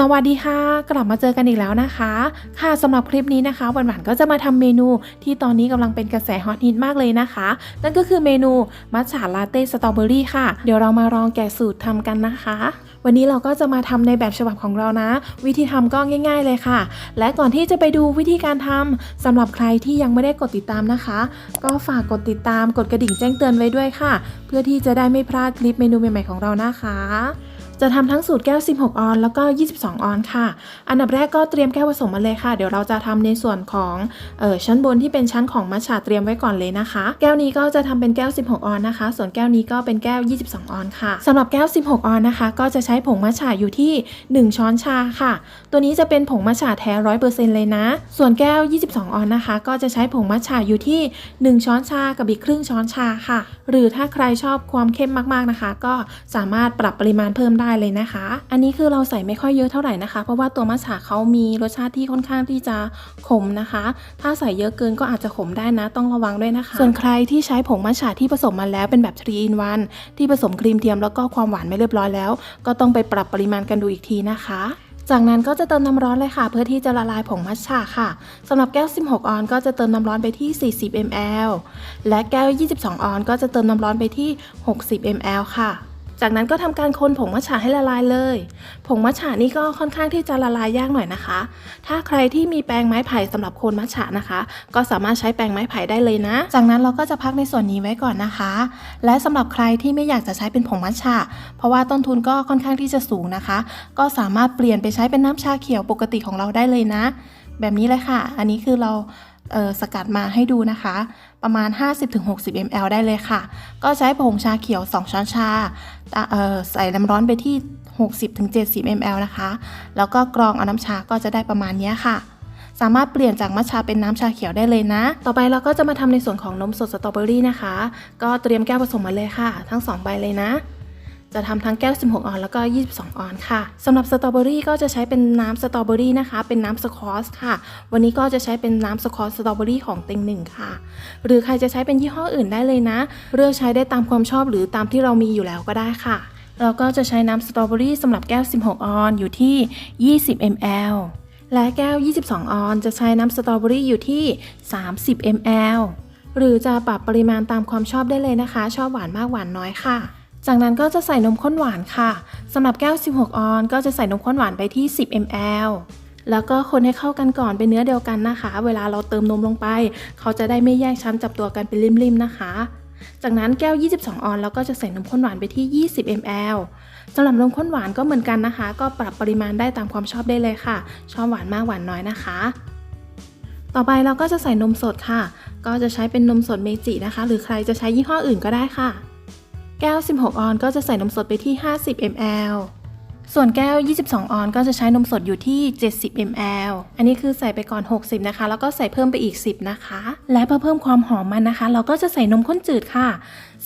สวัสดีค่ะ กลับมาเจอกันอีกแล้วนะคะ ค่ะสำหรับคลิปนี้นะคะหวานๆก็จะมาทำเมนูที่ตอนนี้กำลังเป็นกระแสฮอตฮิตมากเลยนะคะ นั่นก็คือเมนูมัทฉะลาเต้สตรอเบอรี่ค่ะ เดี๋ยวเรามาลองแกะสูตรทำกันนะคะ วันนี้เราก็จะมาทำในแบบฉบับของเรานะ วิธีทำก็ง่าย ๆ เลยค่ะ และก่อนที่จะไปดูวิธีการทำสำหรับใครที่ยังไม่ได้กดติดตามนะคะ ก็ฝากกดติดตามกดกระดิ่งแจ้งเตือนไว้ด้วยค่ะ เพื่อที่จะได้ไม่พลาดคลิปเมนูใหม่ๆของเรานะคะ จะทำทั้งสูตรแก้ว 16 ออน แล้วก็ 22 ออนค่ะ อันดับแรกก็เตรียมแก้วผสมมาเลยค่ะ เดี๋ยวเราจะทำในส่วนของออชั้นบนที่เป็นชั้นของมัชฉาเตรียมไว้ก่อนเลยนะคะ แก้วนี้ก็จะทำเป็นแก้ว 16 ออนนะคะ ส่วนแก้วนี้ก็เป็นแก้ว 22 ออนค่ะสำหรับแก้ว 16 ออนนะคะ ก็จะใช้ผงมัชฉาอยู่ที่ 1 ช้อนชาค่ะ ตัวนี้จะเป็นผงมัชฉาแท้ร้อยเปอร์เซ็นต์เลยนะ ส่วนแก้ว 22 ออนนะคะ ก็จะใช้ผงมัชฉาอยู่ที่ 1 ช้อนชากับอีกครึ่งช้อนชาค่ะ หรือถ้าใครชอบความเข้มมากๆนะคะ ก็สามารถปรับปริมาณเพิ่มได้เลยนะคะ อันนี้คือเราใส่ไม่ค่อยเยอะเท่าไหร่นะคะ เพราะว่าตัวมัทฉะเขามีรสชาติที่ค่อนข้างที่จะขมนะคะ ถ้าใส่เยอะเกินก็อาจจะขมได้นะ ต้องระวังด้วยนะคะ ส่วนใครที่ใช้ผงมัทฉะที่ผสมมาแล้วเป็นแบบ3 in 1ที่ผสมครีมเทียมแล้วก็ความหวานไม่เรียบร้อยแล้ว ก็ต้องไปปรับปริมาณกันดูอีกทีนะคะจากนั้นก็จะเติมน้ำร้อนเลยค่ะ เพื่อที่จะละลายผงมัทฉะค่ะสำหรับแก้ว 16 ออนก็จะเติมน้ำร้อนไปที่ 40 ml และแก้ว 22 ออนก็จะเติมน้ำร้อนไปที่ 60 ml ค่ะ จากนั้นก็ทำการคนผงมัทฉะให้ละลายเลย ผงมัทฉะนี่ก็ค่อนข้างที่จะละลายยากหน่อยนะคะ ถ้าใครที่มีแปรงไม้ไผ่สำหรับคนมัทฉะนะคะ ก็สามารถใช้แปรงไม้ไผ่ได้เลยนะ จากนั้นเราก็จะพักในส่วนนี้ไว้ก่อนนะคะ และสำหรับใครที่ไม่อยากจะใช้เป็นผงมัทฉะเพราะว่าต้นทุนก็ค่อนข้างที่จะสูงนะคะ ก็สามารถเปลี่ยนไปใช้เป็นน้ำชาเขียวปกติของเราได้เลยนะ แบบนี้เลยค่ะ อันนี้คือเรา สกัดมาให้ดูนะคะ ประมาณ 50-60 ml ได้เลยค่ะ ก็ใช้ผงชาเขียว 2 ช้อนชาใส่น้ำร้อนไปที่ 60-70 ml นะคะ แล้วก็กรองเอาน้ำชาก็จะได้ประมาณนี้ค่ะสามารถเปลี่ยนจากมัทฉะเป็นน้ำชาเขียวได้เลยนะ ต่อไปเราก็จะมาทำในส่วนของนมสดสตรอเบอรี่นะคะ ก็เตรียมแก้วผสมมาเลยค่ะ ทั้ง 2 ใบเลยนะ จะทำทั้งแก้ว 16 ออนแล้วก็ 22 ออนค่ะสำหรับสตรอเบอรี่ก็จะใช้เป็นน้ำสตรอเบอรี่นะคะ เป็นน้ำสคอชค่ะ วันนี้ก็จะใช้เป็นน้ำสคอชสตรอเบอรี่ของเต็งหนึ่งค่ะ หรือใครจะใช้เป็นยี่ห้ออื่นได้เลยนะ เลือกใช้ได้ตามความชอบหรือตามที่เรามีอยู่แล้วก็ได้ค่ะ เราก็จะใช้น้ำสตรอเบอรี่สำหรับแก้ว 16 ออนอยู่ที่ 20 ml และแก้ว 22 ออน จะใช้น้ำสตรอเบอรี่อยู่ที่ 30 ml หรือจะปรับปริมาณตามความชอบได้เลยนะคะ ชอบหวานมากหวานน้อยค่ะ จากนั้นก็จะใส่นมข้นหวานค่ะสำหรับแก้ว 16 ออนก็จะใส่นมข้นหวานไปที่ 10 ml แล้วก็คนให้เข้ากันก่อนเป็นเนื้อเดียวกันนะคะ เวลาเราเติมนมลงไป เขาจะได้ไม่แยกชั้นจับตัวกันเป็นริมๆนะคะ จากนั้นแก้ว 22 ออนเราก็จะใส่นมข้นหวานไปที่ 20 ml สำหรับนมข้นหวานก็เหมือนกันนะคะ ก็ปรับปริมาณได้ตามความชอบได้เลยค่ะ ชอบหวานมากหวานน้อยนะคะ ต่อไปเราก็จะใส่นมสดค่ะ ก็จะใช้เป็นนมสดเมจินะคะ หรือใครจะใช้ยี่ห้ออื่นก็ได้ค่ะ แก้ว 16 ออนก็จะใส่นมสดไปที่ 50 ml ส่วนแก้ว 22 ออนก็จะใช้นมสดอยู่ที่ 70 ml อันนี้คือใส่ไปก่อน 60 นะคะ แล้วก็ใส่เพิ่มไปอีก 10 นะคะ และเพื่อเพิ่มความหอมมันนะคะ เราก็จะใส่นมข้นจืดค่ะ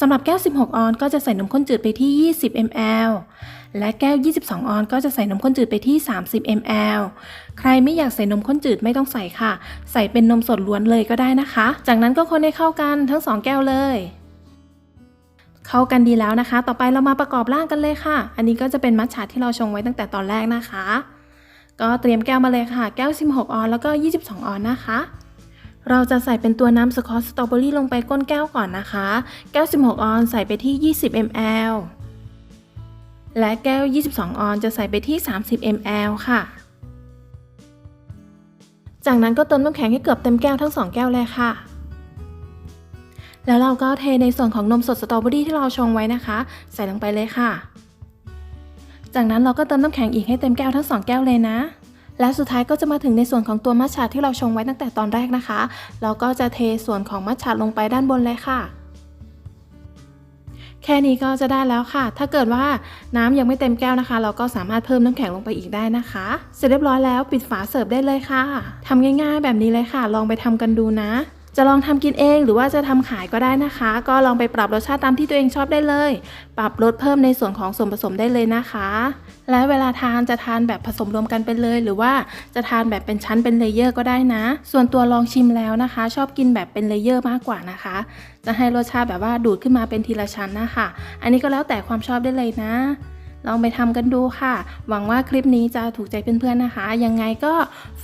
สำหรับแก้ว 16 ออนก็จะใส่นมข้นจืดไปที่ 20 ml และแก้ว 22 ออนก็จะใส่นมข้นจืดไปที่ 30 ml ใครไม่อยากใส่นมข้นจืดไม่ต้องใส่ค่ะ ใส่เป็นนมสดล้วนเลยก็ได้นะคะ จากนั้นก็คนให้เข้ากันทั้ง 2 แก้วเลย เข้ากันดีแล้วนะคะ ต่อไปเรามาประกอบร่างกันเลยค่ะ อันนี้ก็จะเป็นมัทฉะที่เราชงไว้ตั้งแต่ตอนแรกนะคะ ก็เตรียมแก้วมาเลยค่ะ แก้ว 16 ออนแล้วก็ 22 ออนนะคะ เราจะใส่เป็นตัวน้ำสกอตสตรอเบอรี่ลงไปก้นแก้วก่อนนะคะ แก้ว 16 ออนใส่ไปที่ 20 ml และแก้ว 22 ออนจะใส่ไปที่ 30 ml ค่ะ จากนั้นก็เติมน้ำแข็งให้เกือบเต็มแก้วทั้ง 2 แก้วเลยค่ะ แล้วเราก็เทในส่วนของนมสดสตรอเบอรี่ที่เราชงไว้นะคะ ใส่ลงไปเลยค่ะ จากนั้นเราก็เติมน้ำแข็งอีกให้เต็มแก้วทั้งสองแก้วเลยนะ และสุดท้ายก็จะมาถึงในส่วนของตัวมัทฉะที่เราชงไว้ตั้งแต่ตอนแรกนะคะ เราก็จะเทส่วนของมัทฉะลงไปด้านบนเลยค่ะแค่นี้ก็จะได้แล้วค่ะ ถ้าเกิดว่าน้ำยังไม่เต็มแก้วนะคะ เราก็สามารถเพิ่มน้ำแข็งลงไปอีกได้นะคะ เสร็จเรียบร้อยแล้วปิดฝาเสิร์ฟได้เลยค่ะทำง่ายๆแบบนี้เลยค่ะ ลองไปทำกันดูนะ จะลองทำกินเองหรือว่าจะทำขายก็ได้นะคะ ก็ลองไปปรับรสชาติตามที่ตัวเองชอบได้เลย ปรับลดเพิ่มในส่วนของส่วนผสมได้เลยนะคะ และเวลาทานจะทานแบบผสมรวมกันไปเลย หรือว่าจะทานแบบเป็นชั้นเป็นเลเยอร์ก็ได้นะ ส่วนตัวลองชิมแล้วนะคะ ชอบกินแบบเป็นเลเยอร์มากกว่านะคะ จะให้รสชาติแบบว่าดูดขึ้นมาเป็นทีละชั้นนะคะ อันนี้ก็แล้วแต่ความชอบได้เลยนะ ลองไปทำกันดูค่ะ หวังว่าคลิปนี้จะถูกใจเพื่อนๆนะคะ ยังไงก็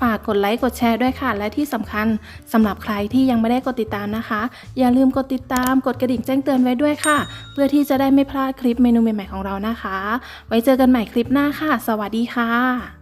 ฝากกดไลค์กดแชร์ด้วยค่ะ และที่สำคัญสำหรับใครที่ยังไม่ได้กดติดตามนะคะ อย่าลืมกดติดตามกดกระดิ่งแจ้งเตือนไว้ด้วยค่ะ เพื่อที่จะได้ไม่พลาดคลิปเมนูใหม่ๆของเรานะคะ ไว้เจอกันใหม่คลิปหน้าค่ะ สวัสดีค่ะ